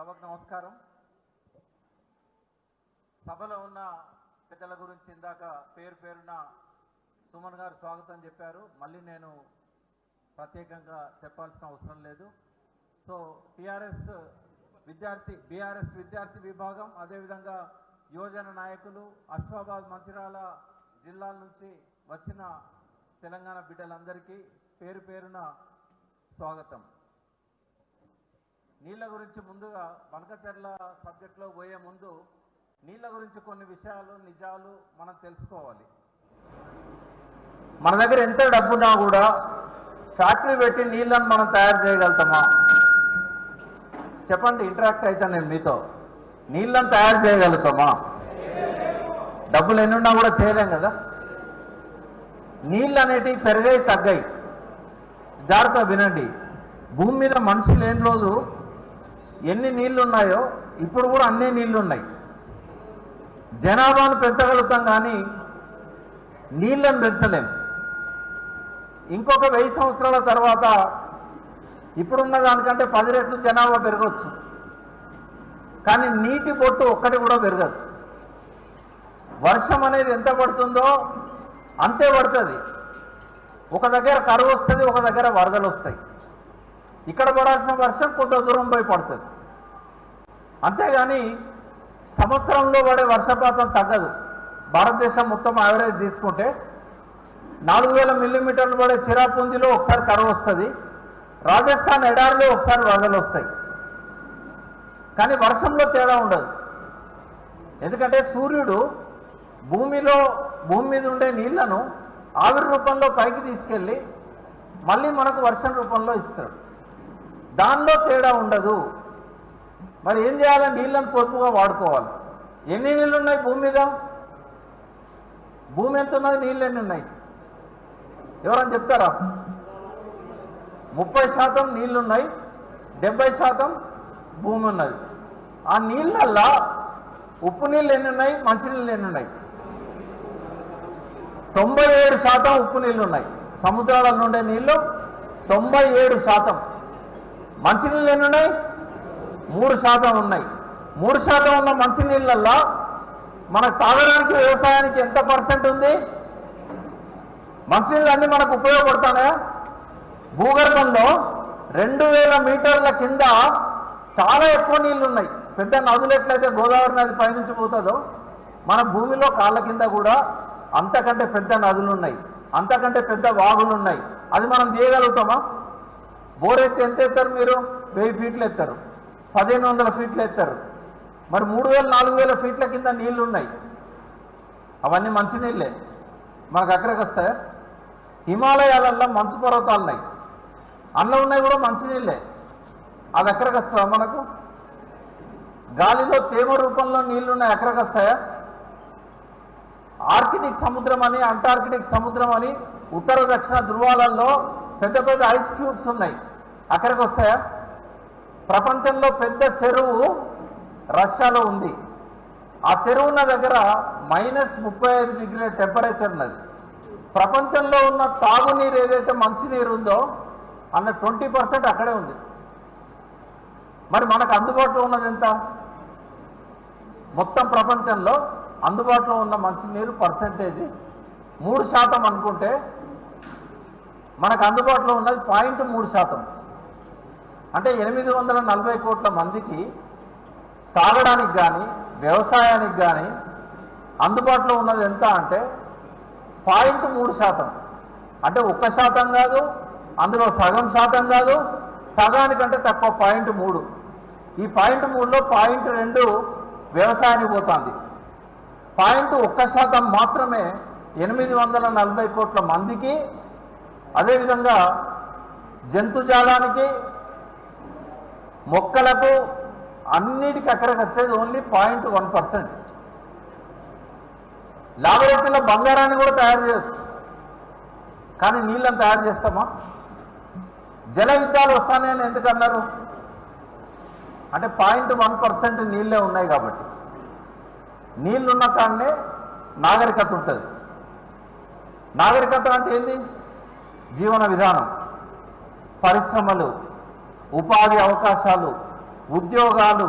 సభకు నమస్కారం. సభలో ఉన్న పెద్దల గురించి ఇందాక పేరు పేరున సుమన్ గారు స్వాగతం చెప్పారు. మళ్ళీ నేను ప్రత్యేకంగా చెప్పాల్సిన అవసరం లేదు. సో టిఆర్ఎస్ విద్యార్థి బీఆర్ఎస్ విద్యార్థి విభాగం అదేవిధంగా యువజన నాయకులు అస్ఫాబాద్ మంచిరాల జిల్లాల నుంచి వచ్చిన తెలంగాణ బిడ్డలందరికీ పేరు పేరున స్వాగతం. నీళ్ళ గురించి ముందుగా బనకచర్ల సబ్జెక్ట్లో పోయే ముందు నీళ్ళ గురించి కొన్ని విషయాలు నిజాలు మనం తెలుసుకోవాలి. మన దగ్గర ఎంత డబ్బున్నా కూడా ఫ్యాక్టరీ పెట్టి నీళ్ళను మనం తయారు చేయగలుగుతామా? చెప్పండి ఇంటరాక్ట్ అవుతాను నేను మీతో. నీళ్ళను తయారు చేయగలుగుతామా? డబ్బులు ఎన్నున్నా కూడా చేయలేం కదా? నీళ్ళు అనేటివి పెరిగాయి తగ్గాయి. జాగ్రత్త వినండి. భూమి మీద మనిషి లేని రోజు ఎన్ని నీళ్ళు ఉన్నాయో ఇప్పుడు కూడా అన్నీ నీళ్ళు ఉన్నాయి జనాభాను పెంచగలుగుతాం కానీ నీళ్ళను పెంచలేము ఇంకొక వెయ్యి సంవత్సరాల తర్వాత ఇప్పుడున్న దానికంటే పది రెట్లు జనాభా పెరగవచ్చు కానీ నీటి బొట్టు ఒక్కటి కూడా పెరగదు. వర్షం అనేది ఎంత పడుతుందో అంతే పడుతుంది. ఒక దగ్గర కరువు వస్తుంది ఒక దగ్గర వరదలు వస్తాయి. ఇక్కడ పడాల్సిన వర్షం కొంత దూరం పోయి పడుతుంది. అంతేగాని సంవత్సరంలో పడే వర్షపాతం తగ్గదు. భారతదేశం మొత్తం యావరేజ్ తీసుకుంటే నాలుగు వేల మిల్లీమీటర్లు పడే చిరాపుంజిలో ఒకసారి కరువు వస్తుంది. రాజస్థాన్ ఎడారిలో ఒకసారి వరదలు వస్తాయి. కానీ వర్షంలో తేడా ఉండదు. ఎందుకంటే సూర్యుడు భూమిలో భూమి మీద ఉండే నీళ్ళను ఆవిరి రూపంలో పైకి తీసుకెళ్ళి మళ్ళీ మనకు వర్షం రూపంలో ఇస్తాడు. దానిలో తేడా ఉండదు. మరి ఏం చేయాలి నీళ్ళని పొదుపుగా వాడుకోవాలి. ఎన్ని నీళ్ళు ఉన్నాయి భూమి మీద? భూమి ఎంత ఉన్నది? నీళ్ళు ఎన్ని ఉన్నాయి? ఎవరని చెప్తారా? ముప్పై శాతం నీళ్ళున్నాయి డెబ్బై శాతం భూమి ఉన్నది. ఆ నీళ్ళల్లో ఉప్పు నీళ్ళు ఎన్ని ఉన్నాయి? మంచినీళ్ళు ఎన్ని ఉన్నాయి? తొంభై ఏడు శాతం ఉప్పు నీళ్ళు ఉన్నాయి. సముద్రాల నుండే నీళ్ళు తొంభై ఏడు శాతం. మంచినీళ్ళు ఎన్ని ఉన్నాయి? మూడు శాతం ఉన్నాయి. మూడు శాతం ఉన్న మంచినీళ్ళల్లో మనకు తాగడానికి వ్యవసాయానికి ఎంత పర్సెంట్ ఉంది? మంచినీళ్ళు అన్నీ మనకు ఉపయోగపడతాయా? భూగర్భంలో రెండు వేల మీటర్ల కింద చాలా ఎక్కువ నీళ్ళు ఉన్నాయి పెద్ద నదులు ఎట్లయితే గోదావరి నది పైనుంచి పోతుందో మన భూమిలో కాళ్ళ కింద కూడా అంతకంటే పెద్ద నదులు ఉన్నాయి అంతకంటే పెద్ద వాగులు ఉన్నాయి అది మనం తీయగలుగుతామా? బోర్ ఎత్తి ఎంత ఎత్తారు మీరు? వెయ్యి ఫీట్లు ఎత్తారు. పదిహేను వందల ఫీట్లు ఎత్తారు. మరి మూడు వేల నాలుగు వేల ఫీట్ల కింద నీళ్ళు ఉన్నాయి అవన్నీ మంచినీళ్ళే మనకు అక్కడికి వస్తాయా హిమాలయాలల్లో మంచు పర్వతాలు ఉన్నాయి. అందులో ఉన్నాయి కూడా మంచినీళ్ళే అది ఎక్కడికి వస్తుందా మనకు? గాలిలో తేమ రూపంలో నీళ్ళు ఉన్నాయి ఎక్కడికి వస్తాయా ఆర్కిటిక్ సముద్రం అని అంటార్కిటిక్ సముద్రం అని ఉత్తర దక్షిణ ధృవాలలో పెద్ద పెద్ద ఐస్ క్యూబ్స్ ఉన్నాయి. అక్కడికి వస్తాయా? ప్రపంచంలో పెద్ద చెరువు రష్యాలో ఉంది. ఆ చెరువు ఉన్న దగ్గర మైనస్ ముప్పై ఐదు డిగ్రీల టెంపరేచర్ ఉన్నది. ప్రపంచంలో ఉన్న తాగునీరు ఏదైతే మంచినీరు ఉందో అన్న ట్వంటీ పర్సెంట్ అక్కడే ఉంది. మరి మనకు అందుబాటులో ఉన్నది ఎంత? మొత్తం ప్రపంచంలో అందుబాటులో ఉన్న మంచినీరు పర్సెంటేజ్ మూడు శాతం అనుకుంటే మనకు అందుబాటులో ఉన్నది పాయింట్ మూడు శాతం. అంటే ఎనిమిది వందల నలభై కోట్ల మందికి తాగడానికి కానీ వ్యవసాయానికి కానీ అందుబాటులో ఉన్నది ఎంత అంటే పాయింట్ మూడు శాతం. అంటే ఒక్క శాతం కాదు అందులో సగం శాతం కాదు సగానికంటే తక్కువ పాయింట్ మూడు. ఈ పాయింట్ మూడులో పాయింట్ రెండు వ్యవసాయానికి పోతుంది. పాయింట్ ఒక్క శాతం మాత్రమే ఎనిమిది వందల నలభై కోట్ల మందికి అదేవిధంగా జంతుజాలానికి మొక్కలకు అన్నిటికీ అక్కడికి వచ్చేది ఓన్లీ పాయింట్ వన్ పర్సెంట్ లాబొరేటరీలో బంగారాన్ని కూడా తయారు చేయొచ్చు. కానీ నీళ్ళని తయారు చేస్తామా? జల యుద్ధాలు వస్తాయని ఎందుకు అన్నారు? అంటే పాయింట్ వన్ పర్సెంట్ నీళ్ళే ఉన్నాయి కాబట్టి. నీళ్ళున్న కాడనే నాగరికత ఉంటుంది. నాగరికత అంటే ఏంది? జీవన విధానం పరిశ్రమలు ఉపాధి అవకాశాలు ఉద్యోగాలు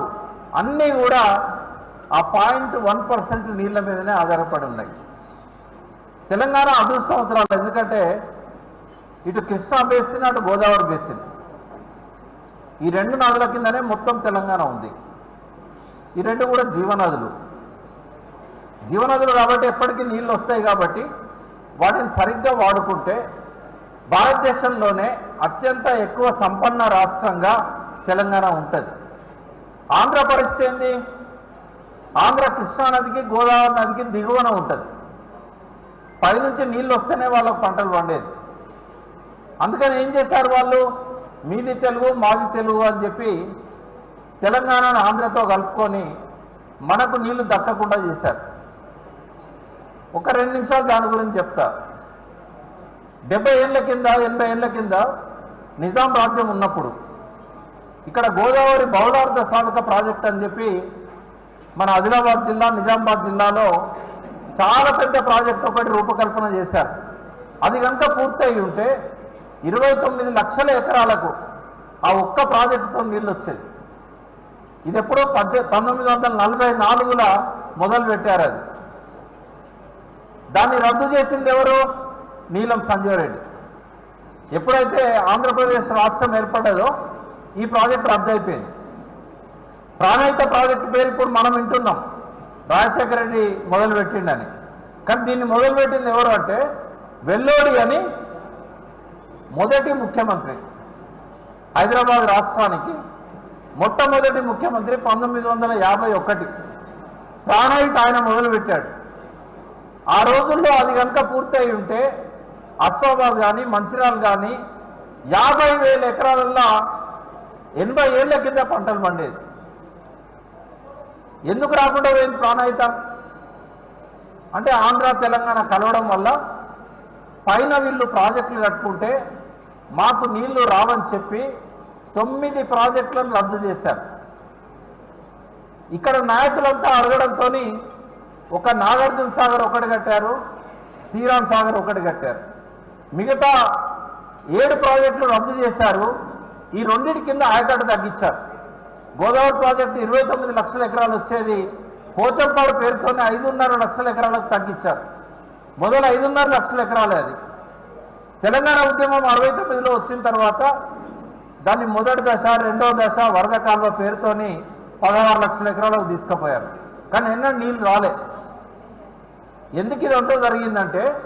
అన్నీ కూడా ఆ పాయింట్ వన్ పర్సెంట్ నీళ్ళ మీదనే ఆధారపడి ఉన్నాయి. తెలంగాణ అదృష్టవంతరాలు. ఎందుకంటే ఇటు కృష్ణా బేసిన్ అటు గోదావరి బేసిన్. ఈ రెండు నదుల కిందనే మొత్తం తెలంగాణ ఉంది. ఈ రెండు కూడా జీవనదులు. జీవనదులు కాబట్టి ఎప్పటికీ నీళ్ళు వస్తాయి కాబట్టి వాటిని సరిగ్గా వాడుకుంటే భారతదేశంలోనే అత్యంత ఎక్కువ సంపన్న రాష్ట్రంగా తెలంగాణ ఉంటుంది. ఆంధ్ర పరిస్థితి ఏంది? ఆంధ్ర కృష్ణా నదికి గోదావరి నదికి దిగువన ఉంటుంది. పైనుంచి నీళ్ళు వస్తేనే వాళ్ళకు పంటలు పండేది. అందుకని ఏం చేశారు వాళ్ళు? మీది తెలుగు మాది తెలుగు అని చెప్పి తెలంగాణను ఆంధ్రతో కలుపుకొని మనకు నీళ్ళు దక్కకుండా చేశారు. ఒక రెండు నిమిషాలు దాని గురించి చెప్తా. డెబ్బై ఏళ్ళ కింద ఎనభై ఏళ్ళ కింద నిజాం రాజ్యం ఉన్నప్పుడు ఇక్కడ గోదావరి బౌలార్థ సాధక ప్రాజెక్ట్ అని చెప్పి మన ఆదిలాబాద్ జిల్లా నిజామాబాద్ జిల్లాలో చాలా పెద్ద ప్రాజెక్ట్ ఒకటి రూపకల్పన చేశారు. అది కనుక పూర్తయి ఉంటే ఇరవై తొమ్మిది లక్షల ఎకరాలకు ఆ ఒక్క ప్రాజెక్టుతో నీళ్ళు వచ్చేది ఇది ఎప్పుడో పద్దె పంతొమ్మిది వందల నలభై నాలుగులో మొదలు పెట్టారు అది. దాన్ని రద్దు చేసింది ఎవరు? నీలం సంజయ్ రెడ్డి. ఎప్పుడైతే ఆంధ్రప్రదేశ్ రాష్ట్రం ఏర్పడ్డదో ఈ ప్రాజెక్ట్ రద్దు అయిపోయింది. ప్రాణహిత ప్రాజెక్టు పేరు ఇప్పుడు మనం వింటున్నాం. రాజశేఖర రెడ్డి మొదలుపెట్టిండని. కానీ దీన్ని మొదలు పెట్టింది ఎవరు అంటే వెల్లోడి అని మొదటి ముఖ్యమంత్రి హైదరాబాద్ రాష్ట్రానికి మొట్టమొదటి ముఖ్యమంత్రి పంతొమ్మిది వందల యాభై ఒకటి. ప్రాణహిత ఆయన మొదలుపెట్టాడు. ఆ రోజుల్లో అది కనుక పూర్తయి ఉంటే అస్ఫాబాద్ కానీ మంచిర్యాల కానీ యాభై వేల ఎకరాలల్లో ఎనభై ఏళ్ళ కింద పంటలు పండేది. ఎందుకు రాకుండా పోయింది ప్రాణహిత? అంటే ఆంధ్ర తెలంగాణ కలవడం వల్ల పైన వీళ్ళు ప్రాజెక్టులు కట్టుకుంటే మాకు నీళ్ళు రావని చెప్పి తొమ్మిది ప్రాజెక్టులను రద్దు చేశారు. ఇక్కడ నాయకులంతా అడగడంతో ఒక నాగార్జున సాగర్ ఒకటి కట్టారు శ్రీరామ్ సాగర్ ఒకటి కట్టారు. మిగతా ఏడు ప్రాజెక్టులు రద్దు చేశారు. ఈ రెండింటి కింద ఆయకట్టు తగ్గించారు. గోదావరి ప్రాజెక్టు ఇరవై తొమ్మిది లక్షల ఎకరాలు వచ్చేది. పోచంపాడు పేరుతోనే ఐదున్నర లక్షల ఎకరాలకు తగ్గించారు. మొదలు ఐదున్నర లక్షల ఎకరాలే అది. తెలంగాణ ఉద్యమం అరవై తొమ్మిదిలో వచ్చిన తర్వాత దాన్ని మొదటి దశ రెండవ దశ వరద కాలువ పేరుతోని పదహారు లక్షల ఎకరాలకు తీసుకుపోయారు. కానీ ఎన్నో నీళ్ళు రాలే. ఎందుకు ఇదంతా జరిగిందంటే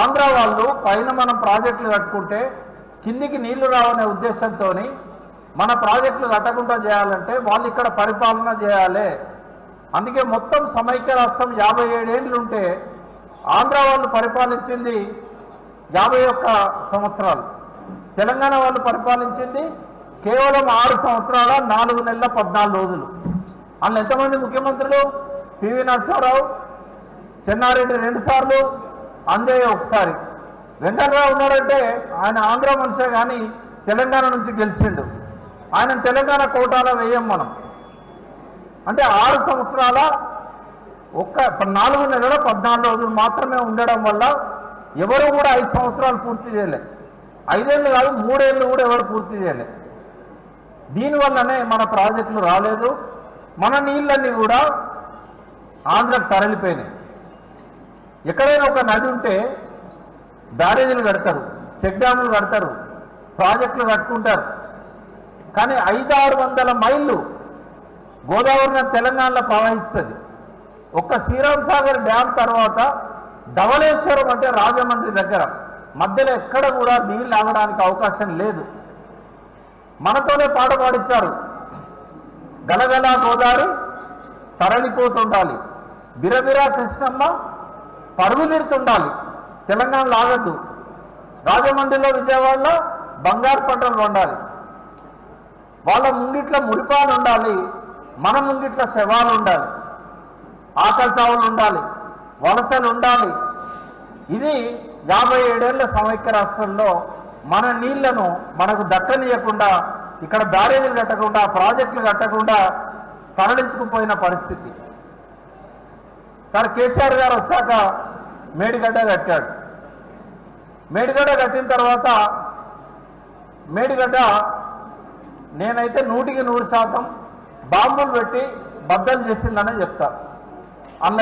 ఆంధ్ర వాళ్ళు పైన మనం ప్రాజెక్టులు కట్టుకుంటే కిందికి నీళ్ళు రావనే ఉద్దేశంతో మన ప్రాజెక్టులు కట్టకుండా చేయాలంటే వాళ్ళు ఇక్కడ పరిపాలన చేయాలి. అందుకే మొత్తం సమైక్య రాష్ట్రం యాభై ఏడేళ్ళు ఉంటే ఆంధ్ర వాళ్ళు పరిపాలించింది యాభై ఒక్క సంవత్సరాలు. తెలంగాణ వాళ్ళు పరిపాలించింది కేవలం ఆరు సంవత్సరాల నాలుగు నెలల పద్నాలుగు రోజులు. అందులో ఎంతమంది ముఖ్యమంత్రులు? పివి నరసింహారావు చెన్నారెడ్డి రెండు అందే ఒకసారి. వెంకట్రావు ఉన్నాడంటే ఆయన ఆంధ్ర మనిషే కానీ తెలంగాణ నుంచి గెలిచిండు. ఆయన తెలంగాణ కోటాలో వేయం మనం. అంటే ఆరు సంవత్సరాల ఒక్క నాలుగు నెలల పద్నాలుగు రోజులు మాత్రమే ఉండడం వల్ల ఎవరు కూడా ఐదు సంవత్సరాలు పూర్తి చేయలే. ఐదేళ్ళు కాదు మూడేళ్ళు కూడా ఎవరు పూర్తి చేయలే. దీనివల్లనే మన ప్రాజెక్టులు రాలేదు. మన నీళ్ళన్నీ కూడా ఆంధ్రకు తరలిపోయినాయి. ఎక్కడైనా ఒక నది ఉంటే బ్యారేజీలు కడతారు చెక్ డ్యాములు కడతారు ప్రాజెక్టులు కట్టుకుంటారు. కానీ ఐదారు వందల మైళ్ళు గోదావరి నది తెలంగాణలో ప్రవహిస్తుంది. ఒక్క శ్రీరామ్ సాగర్ డ్యామ్ తర్వాత ధవళేశ్వరం అంటే రాజమండ్రి దగ్గర. మధ్యలో ఎక్కడ కూడా నీళ్ళు ఆగడానికి అవకాశం లేదు. మనతోనే పాట పాడించారు గలగల గోదావరి తరలిపోతుండాలి. బిరబిరా కృష్ణమ్మ పరుగులెడుతుండాలి తెలంగాణ లాగద్దు. రాజమండ్రిలో విజయవాడలో బంగారు పంటలు వండాలి వాళ్ళ ముంగిట్ల మురిపాలు ఉండాలి. మన ముంగిట్ల శవాలు ఉండాలి. ఆకలి చావులు ఉండాలి. వలసలు ఉండాలి. ఇది యాభై ఏడేళ్ళ సమైక్య రాష్ట్రంలో మన నీళ్ళను మనకు దక్కనీయకుండా ఇక్కడ బ్యారేజీలు కట్టకుండా ప్రాజెక్టులు కట్టకుండా తరలించుకుపోయిన పరిస్థితి. సార్ కేసీఆర్ గారు వచ్చాక మేడిగడ్డ కట్టాడు. మేడిగడ్డ కట్టిన తర్వాత మేడిగడ్డ నేనైతే నూటికి నూరు శాతం బాంబులు పెట్టి బద్దలు చేసిందనే చెప్తా. అన్న